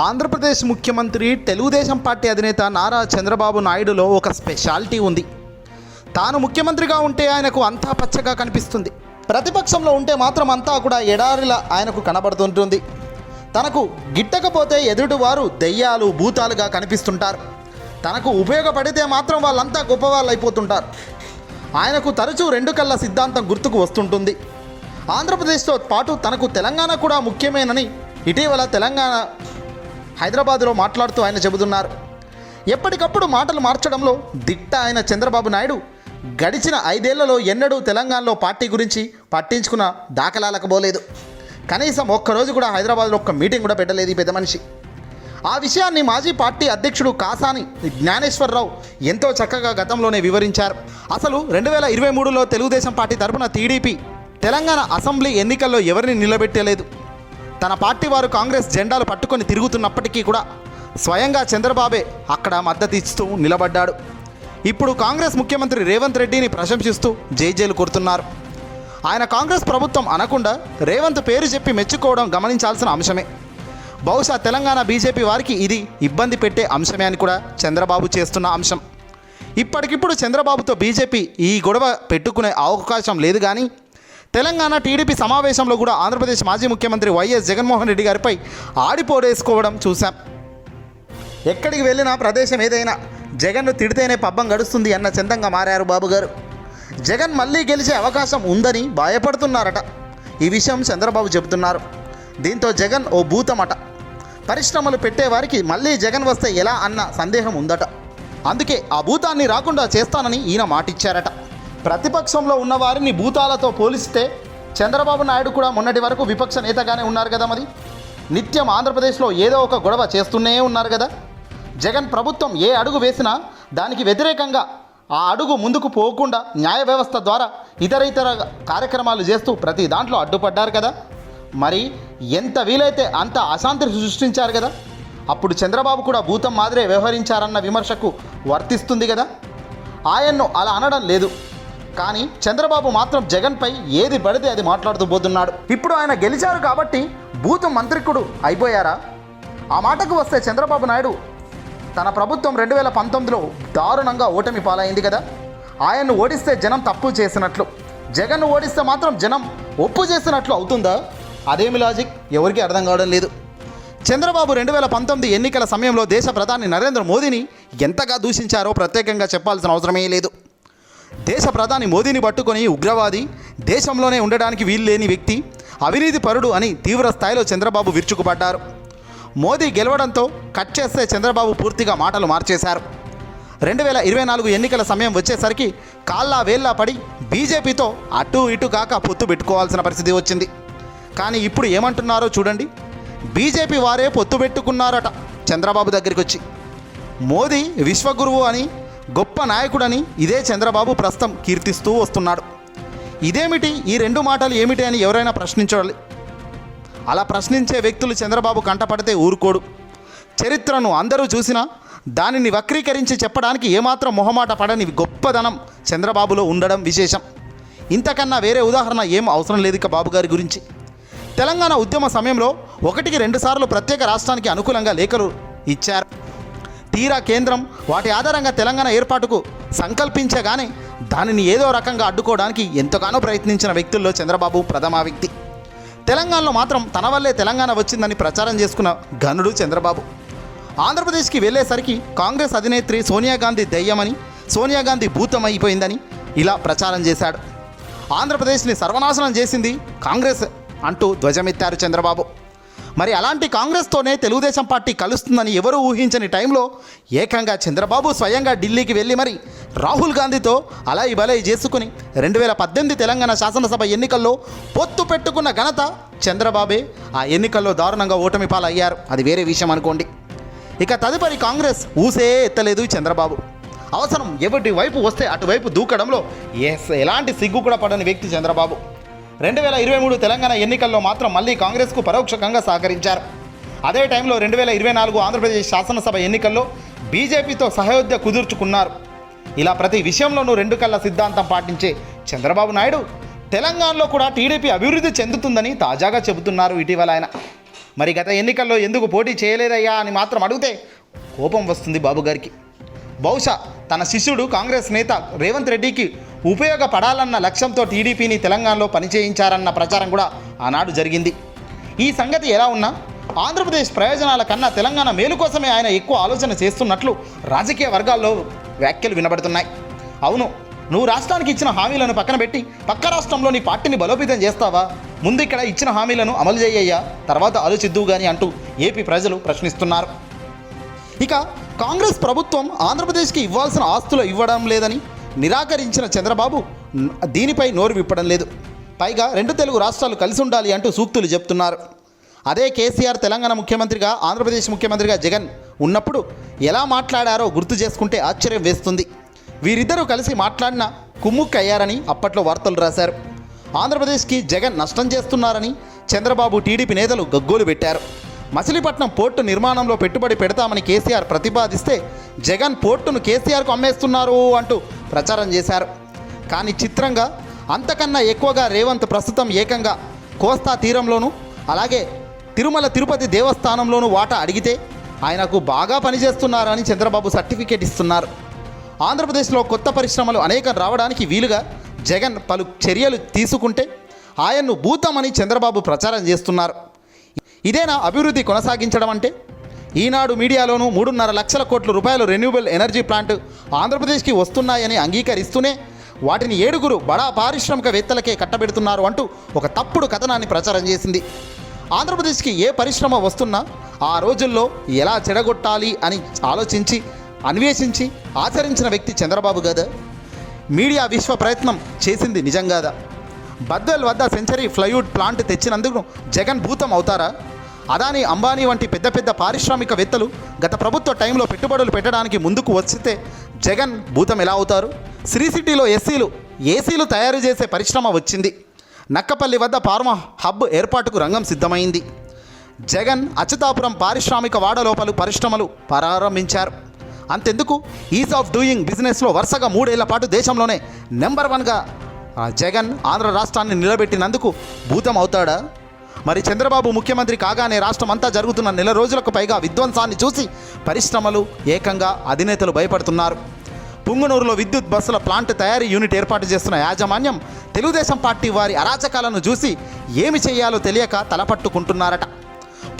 ఆంధ్రప్రదేశ్ ముఖ్యమంత్రి తెలుగుదేశం పార్టీ అధినేత నారా చంద్రబాబు నాయుడులో ఒక స్పెషాలిటీ ఉంది. తాను ముఖ్యమంత్రిగా ఉంటే ఆయనకు అంతా పచ్చగా కనిపిస్తుంది. ప్రతిపక్షంలో ఉంటే మాత్రం అంతా కూడా ఎడారిలా ఆయనకు కనబడుతుంటుంది. తనకు గిట్టకపోతే ఎదుటివారు దెయ్యాలు భూతాలుగా కనిపిస్తుంటారు. తనకు ఉపయోగపడితే మాత్రం వాళ్ళంతా గొప్పవాళ్ళు అయిపోతుంటారు ఆయనకు తరచూ రెండు కళ్ళ సిద్ధాంతం గుర్తుకు వస్తుంటుంది. ఆంధ్రప్రదేశ్తో పాటు తనకు తెలంగాణ కూడా ముఖ్యమేనని ఇటీవల తెలంగాణ హైదరాబాద్లో మాట్లాడుతూ ఆయన చెబుతున్నారు. ఎప్పటికప్పుడు మాటలు మార్చడంలో దిట్ట ఆయన చంద్రబాబు నాయుడు. గడిచిన ఐదేళ్ళలో ఎన్నడూ తెలంగాణలో పార్టీ గురించి పట్టించుకున్న దాఖలాలకపోలేదు కనీసం ఒక్కరోజు కూడా హైదరాబాద్లో ఒక్క మీటింగ్ కూడా పెట్టలేదు పెద్ద మనిషి. ఆ విషయాన్ని మాజీ పార్టీ అధ్యక్షుడు కాసాని జ్ఞానేశ్వరరావు ఎంతో చక్కగా గతంలోనే వివరించారు. అసలు రెండు వేల ఇరవై మూడులో తెలుగుదేశం పార్టీ తరపున టీడీపీ తెలంగాణ అసెంబ్లీ ఎన్నికల్లో ఎవరిని నిలబెట్టలేదు? తన పార్టీ వారు కాంగ్రెస్ జెండాలు పట్టుకొని తిరుగుతున్నప్పటికీ కూడా స్వయంగా చంద్రబాబే అక్కడ మద్దతు ఇస్తూ నిలబడ్డాడు. ఇప్పుడు కాంగ్రెస్ ముఖ్యమంత్రి రేవంత్ రెడ్డిని ప్రశంసిస్తూ జైజేలు కొడుతున్నారు. ఆయన కాంగ్రెస్ ప్రభుత్వం అనకుండా రేవంత్ పేరు చెప్పి మెచ్చుకోవడం గమనించాల్సిన అంశమే. బహుశా తెలంగాణ బీజేపీ వారికి ఇది ఇబ్బంది పెట్టే అంశమే అని కూడా చంద్రబాబు చేస్తున్న అంశం. ఇప్పటికిప్పుడు చంద్రబాబుతో బీజేపీ ఈ గొడవ పెట్టుకునే అవకాశం లేదు కానీ తెలంగాణ టీడీపీ సమావేశంలో కూడా ఆంధ్రప్రదేశ్ మాజీ ముఖ్యమంత్రి వైఎస్ జగన్మోహన్ రెడ్డి గారిపై ఆడిపోడేసుకోవడం చూశాం. ఎక్కడికి వెళ్ళినా ప్రదేశం ఏదైనా జగన్ను తిడితేనే పబ్బం గడుస్తుంది అన్న చందంగా మారారు బాబు గారు. జగన్ మళ్ళీ గెలిచే అవకాశం ఉందని భయపడుతున్నారట. ఈ విషయం చంద్రబాబు చెబుతున్నారు. దీంతో జగన్ ఓ భూతమట. పరిశ్రమలు పెట్టేవారికి మళ్ళీ జగన్ వస్తే ఎలా అన్న సందేహం ఉందట. అందుకే ఆ భూతాన్ని రాకుండా చేస్తానని ఈయన మాటిచ్చారట. ప్రతిపక్షంలో ఉన్న వారిని భూతాలతో పోలిస్తే చంద్రబాబు నాయుడు కూడా మొన్నటి వరకు విపక్ష నేతగానే ఉన్నారు కదా మరి. నిత్యం ఆంధ్రప్రదేశ్లో ఏదో ఒక గొడవ చేస్తూనే ఉన్నారు కదా. జగన్ ప్రభుత్వం ఏ అడుగు వేసినా దానికి వ్యతిరేకంగా ఆ అడుగు ముందుకు పోకుండా న్యాయ వ్యవస్థ ద్వారా ఇతర ఇతర కార్యక్రమాలు చేస్తూ ప్రతి దాంట్లో అడ్డుపడ్డారు కదా. మరి ఎంత వీలైతే అంత అశాంతి సృష్టించారు కదా. అప్పుడు చంద్రబాబు కూడా భూతం మాదిరే వ్యవహరించారన్న విమర్శకు వర్తిస్తుంది కదా. ఆయన్ను అలా అనడం లేదు. కానీ చంద్రబాబు మాత్రం జగన్పై ఏది పడితే అది మాట్లాడుతూ పోతున్నాడు. ఇప్పుడు ఆయన గెలిచారు కాబట్టి భూత మంత్రికుడు అయిపోయారా? ఆ మాటకు వస్తే చంద్రబాబు నాయుడు తన ప్రభుత్వం రెండు వేల పంతొమ్మిదిలో దారుణంగా ఓటమి పాలైంది కదా. ఆయన్ను ఓడిస్తే జనం తప్పు చేసినట్లు జగన్ను ఓడిస్తే మాత్రం జనం ఒప్పు చేసినట్లు అవుతుందా? అదేమి లాజిక్ ఎవరికీ అర్థం కావడం లేదు. చంద్రబాబు రెండు వేల పంతొమ్మిది ఎన్నికల సమయంలో దేశ ప్రధాని నరేంద్ర మోదీని ఎంతగా దూషించారో ప్రత్యేకంగా చెప్పాల్సిన అవసరమే లేదు. దేశ ప్రధాని మోదీని పట్టుకొని ఉగ్రవాది దేశంలోనే ఉండడానికి వీలు లేని వ్యక్తి అవినీతి పరుడు అని తీవ్ర స్థాయిలో చంద్రబాబు విరుచుకుపడ్డారు. మోదీ గెలవడంతో కట్ చేస్తే చంద్రబాబు పూర్తిగా మాటలు మార్చేశారు. రెండు వేల ఇరవై నాలుగు ఎన్నికల సమయం వచ్చేసరికి కాళ్ళా వేళ్ళా పడి బీజేపీతో అటు ఇటు కాక పొత్తు పెట్టుకోవాల్సిన పరిస్థితి వచ్చింది. కానీ ఇప్పుడు ఏమంటున్నారో చూడండి. బీజేపీ వారే పొత్తు పెట్టుకున్నారట చంద్రబాబు దగ్గరికి వచ్చి మోదీ విశ్వగురువు అని గొప్ప నాయకుడని ఇదే చంద్రబాబు ప్రస్తుతం కీర్తిస్తూ వస్తున్నాడు. ఇదేమిటి? ఈ రెండు మాటలు ఏమిటి అని ఎవరైనా ప్రశ్నించాలి అలా ప్రశ్నించే వ్యక్తులు చంద్రబాబు కంటపడితే ఊరుకోడు. చరిత్రను అందరూ చూసినా దానిని వక్రీకరించి చెప్పడానికి ఏమాత్రం మొహమాట పడని గొప్పదనం చంద్రబాబులో ఉండడం విశేషం. ఇంతకన్నా వేరే ఉదాహరణ ఏం అవసరం లేదు ఇక బాబు గారి గురించి. తెలంగాణ ఉద్యమ సమయంలో ఒకటికి రెండుసార్లు ప్రత్యేక రాష్ట్రానికి అనుకూలంగా లేఖలు ఇచ్చారు. తీరా కేంద్రం వాటి ఆధారంగా తెలంగాణ ఏర్పాటుకు సంకల్పించగానే దానిని ఏదో రకంగా అడ్డుకోవడానికి ఎంతగానో ప్రయత్నించిన వ్యక్తుల్లో చంద్రబాబు ప్రథమ వ్యక్తి. తెలంగాణలో మాత్రం తన వల్లే తెలంగాణ వచ్చిందని ప్రచారం చేసుకున్న ఘనుడు చంద్రబాబు. ఆంధ్రప్రదేశ్కి వెళ్ళేసరికి కాంగ్రెస్ అధినేత్రి సోనియా గాంధీ దెయ్యమని సోనియా గాంధీ భూతం అయిపోయిందని ఇలా ప్రచారం చేశాడు. ఆంధ్రప్రదేశ్ని సర్వనాశనం చేసింది కాంగ్రెస్ అంటూ ధ్వజమెత్తారు చంద్రబాబు. మరి అలాంటి కాంగ్రెస్తోనే తెలుగుదేశం పార్టీ కలుస్తుందని ఎవరూ ఊహించని టైంలో ఏకంగా చంద్రబాబు స్వయంగా ఢిల్లీకి వెళ్ళి మరి రాహుల్ గాంధీతో అలాయి బలై చేసుకుని రెండు వేల పద్దెనిమిది తెలంగాణ శాసనసభ ఎన్నికల్లో పొత్తు పెట్టుకున్న ఘనత చంద్రబాబే. ఆ ఎన్నికల్లో దారుణంగా ఓటమి పాలయ్యారు. అది వేరే విషయం అనుకోండి. ఇక తదుపరి కాంగ్రెస్ ఊసే ఎత్తలేదు చంద్రబాబు. అవసరం ఎవరి వైపు వస్తే అటువైపు దూకడంలో ఎస్ ఎలాంటి సిగ్గు కూడా పడని వ్యక్తి చంద్రబాబు. రెండు వేల ఇరవై మూడు తెలంగాణ ఎన్నికల్లో మాత్రం మళ్ళీ కాంగ్రెస్కు పరోక్షంగా సహకరించారు. అదే టైంలో రెండు వేల ఇరవై నాలుగు ఆంధ్రప్రదేశ్ శాసనసభ ఎన్నికల్లో బీజేపీతో సహయోధ్య కుదుర్చుకున్నారు. ఇలా ప్రతి విషయంలోనూ రెండు కళ్ళ సిద్ధాంతం పాటించే చంద్రబాబు నాయుడు తెలంగాణలో కూడా టీడీపీ అభివృద్ధి చెందుతుందని తాజాగా చెబుతున్నారు ఇటీవల ఆయన. మరి గత ఎన్నికల్లో ఎందుకు పోటీ చేయలేదయ్యా అని మాత్రం అడిగితే కోపం వస్తుంది బాబు గారికి. బహుశా తన శిష్యుడు కాంగ్రెస్ నేత రేవంత్ రెడ్డికి ఉపయోగపడాలన్న లక్ష్యంతో టీడీపీని తెలంగాణలో పనిచేయించారన్న ప్రచారం కూడా ఆనాడు జరిగింది. ఈ సంగతి ఎలా ఉన్నా ఆంధ్రప్రదేశ్ ప్రయోజనాల కన్నా తెలంగాణ మేలు కోసమే ఆయన ఎక్కువ ఆలోచన చేస్తున్నట్లు రాజకీయ వర్గాల్లో వ్యాఖ్యలు వినబడుతున్నాయి. అవును నువ్వు రాష్ట్రానికి ఇచ్చిన హామీలను పక్కన పెట్టి పక్క రాష్ట్రంలో నీ పార్టీని బలోపేతం చేస్తావా? ముందు ఇక్కడ ఇచ్చిన హామీలను అమలు చేయ్యా తర్వాత ఆలోచిద్దువు గాని అంటూ ఏపీ ప్రజలు ప్రశ్నిస్తున్నారు. ఇక కాంగ్రెస్ ప్రభుత్వం ఆంధ్రప్రదేశ్కి ఇవ్వాల్సిన ఆస్తులు ఇవ్వడం లేదని నిరాకరించిన చంద్రబాబు దీనిపై నోరు విప్పడం లేదు. పైగా రెండు తెలుగు రాష్ట్రాలు కలిసి ఉండాలి అంటూ సూక్తులు చెప్తున్నారు. అదే కేసీఆర్ తెలంగాణ ముఖ్యమంత్రిగా ఆంధ్రప్రదేశ్ ముఖ్యమంత్రిగా జగన్ ఉన్నప్పుడు ఎలా మాట్లాడారో గుర్తు చేసుకుంటే ఆశ్చర్యం వేస్తుంది. వీరిద్దరూ కలిసి మాట్లాడిన కుమ్ముక్కయ్యారని అప్పట్లో వార్తలు రాశారు. ఆంధ్రప్రదేశ్కి జగన్ నష్టం చేస్తున్నారని చంద్రబాబు టీడీపీ నేతలు గగ్గోలు పెట్టారు. మచిలీపట్నం పోర్టు నిర్మాణంలో పెట్టుబడి పెడతామని కేసీఆర్ ప్రతిపాదిస్తే జగన్ పోర్టును కేసీఆర్కు అమ్మేస్తున్నారు అంటూ ప్రచారం చేశారు. కానీ చిత్రంగా అంతకన్నా ఎక్కువగా రేవంత్ ప్రస్తుతం ఏకంగా కోస్తా తీరంలోనూ అలాగే తిరుమల తిరుపతి దేవస్థానంలోనూ వాటా అడిగితే ఆయనకు బాగా పనిచేస్తున్నారని చంద్రబాబు సర్టిఫికేట్ ఇస్తున్నారు. ఆంధ్రప్రదేశ్లో కొత్త పరిశ్రమలు అనేకం రావడానికి వీలుగా జగన్ పలు చర్యలు తీసుకుంటే ఆయన్ను భూతమని చంద్రబాబు ప్రచారం చేస్తున్నారు. ఇదేనా అభివృద్ధి కొనసాగించడం అంటే? ఈనాడు మీడియాలోనూ మూడున్నర లక్షల కోట్ల రూపాయలు రెన్యూబుల్ ఎనర్జీ ప్లాంట్ ఆంధ్రప్రదేశ్కి వస్తున్నాయని అంగీకరిస్తూనే వాటిని ఏడుగురు బడా పారిశ్రామికవేత్తలకే కట్టబెడుతున్నారు అంటూ ఒక తప్పుడు కథనాన్ని ప్రచారం చేసింది. ఆంధ్రప్రదేశ్కి ఏ పరిశ్రమ వస్తున్నా ఆ రోజుల్లో ఎలా చెడగొట్టాలి అని ఆలోచించి అన్వేషించి ఆచరించిన వ్యక్తి చంద్రబాబు గదా మీడియా విశ్వ ప్రయత్నం చేసింది నిజంగాదా బద్వెల్ వద్ద సెంచరీ ఫ్లైవుడ్ ప్లాంట్ తెచ్చినందుకు జగన్ భూతం అవుతారా? అదాని అంబానీ వంటి పెద్ద పెద్ద పారిశ్రామికవేత్తలు గత ప్రభుత్వ టైంలో పెట్టుబడులు పెట్టడానికి ముందుకు వస్తే జగన్ భూతం ఎలా అవుతారు? శ్రీ సిటీలో ఎస్సీలు ఏసీలు తయారు చేసే పరిశ్రమ వచ్చింది. నక్కపల్లి వద్ద ఫార్మా హబ్ ఏర్పాటుకు రంగం సిద్ధమైంది. జగన్ అచ్యుతాపురం పారిశ్రామిక వాడలోపలు పరిశ్రమలు ప్రారంభించారు. అంతెందుకు? ఈజ్ ఆఫ్ డూయింగ్ బిజినెస్లో వరుసగా మూడేళ్ళ పాటు దేశంలోనే నెంబర్ వన్గా జగన్ ఆంధ్ర రాష్ట్రాన్ని నిలబెట్టినందుకు భూతం అవుతాడా? మరి చంద్రబాబు ముఖ్యమంత్రి కాగానే రాష్ట్రం అంతా జరుగుతున్న నెల రోజులకు పైగా విధ్వంసాన్ని చూసి పరిశ్రమలు ఏకంగా అధినేతలు భయపడుతున్నారు. పుంగనూరులో విద్యుత్ బస్సుల ప్లాంట్ తయారీ యూనిట్ ఏర్పాటు చేస్తున్న యాజమాన్యం తెలుగుదేశం పార్టీ వారి అరాచకాలను చూసి ఏమి చేయాలో తెలియక తలపట్టుకుంటున్నారట.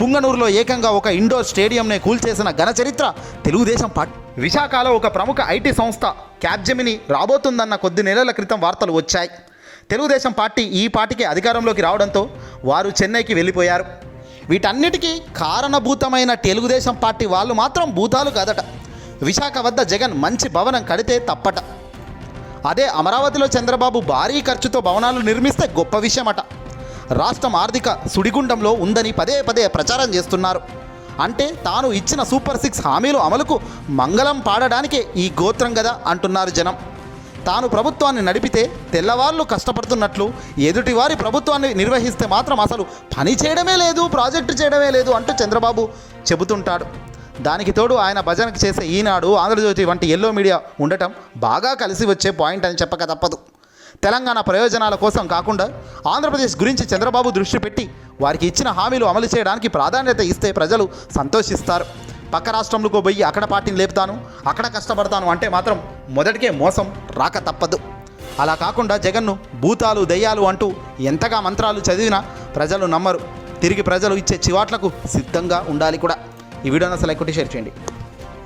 పుంగనూరులో ఏకంగా ఒక ఇండోర్ స్టేడియంనే కూల్చేసిన ఘనచరిత్ర తెలుగుదేశం పార్టీ. విశాఖలో ఒక ప్రముఖ ఐటీ సంస్థ క్యాబ్జెమిని రాబోతుందన్న కొద్ది నెలల క్రితం వార్తలు వచ్చాయి. తెలుగుదేశం పార్టీ ఈ పార్టీకి అధికారంలోకి రావడంతో వారు చెన్నైకి వెళ్ళిపోయారు. వీటన్నిటికీ కారణభూతమైన తెలుగుదేశం పార్టీ వాళ్ళు మాత్రం భూతాలు కాదట. విశాఖ వద్ద జగన్ మంచి భవనం కడితే తప్పట. అదే అమరావతిలో చంద్రబాబు భారీ ఖర్చుతో భవనాలు నిర్మిస్తే గొప్ప విషయమట. రాష్ట్రం ఆర్థిక సుడిగుండంలో ఉందని పదే పదే ప్రచారం చేస్తున్నారు. అంటే తాను ఇచ్చిన సూపర్ సిక్స్ హామీలు అమలుకు మంగళం పాడడానికే ఈ గోత్రం కదా అంటున్నారు జనం. తాను ప్రభుత్వాన్ని నడిపితే తెల్లవాళ్ళు కష్టపడుతున్నట్లు ఎదుటివారి ప్రభుత్వాన్ని నిర్వహిస్తే మాత్రం అసలు పని చేయడమే లేదు ప్రాజెక్టు చేయడమే లేదు అంటూ చంద్రబాబు చెబుతుంటాడు. దానికి తోడు ఆయన భజనకు చేసే ఈనాడు ఆంధ్రజ్యోతి వంటి ఎల్లో మీడియా ఉండటం బాగా కలిసి వచ్చే పాయింట్ అని చెప్పక తప్పదు. తెలంగాణ ప్రయోజనాల కోసం కాకుండా ఆంధ్రప్రదేశ్ గురించి చంద్రబాబు దృష్టి పెట్టి వారికి ఇచ్చిన హామీలు అమలు చేయడానికి ప్రాధాన్యత ఇస్తే ప్రజలు సంతోషిస్తారు. పక్క రాష్ట్రంలోకి పోయి అక్కడ పార్టీని లేపుతాను అక్కడ కష్టపడతాను అంటే మాత్రం మొదటికే మోసం రాక తప్పదు. అలా కాకుండా జగన్ను భూతాలు దయ్యాలు అంటూ ఎంతగా మంత్రాలు చదివినా ప్రజలు నమ్మరు. తిరిగి ప్రజలు ఇచ్చే చివాట్లకు సిద్ధంగా ఉండాలి కూడా. ఈ వీడియోని అసలు ఎక్కువ షేర్ చేయండి.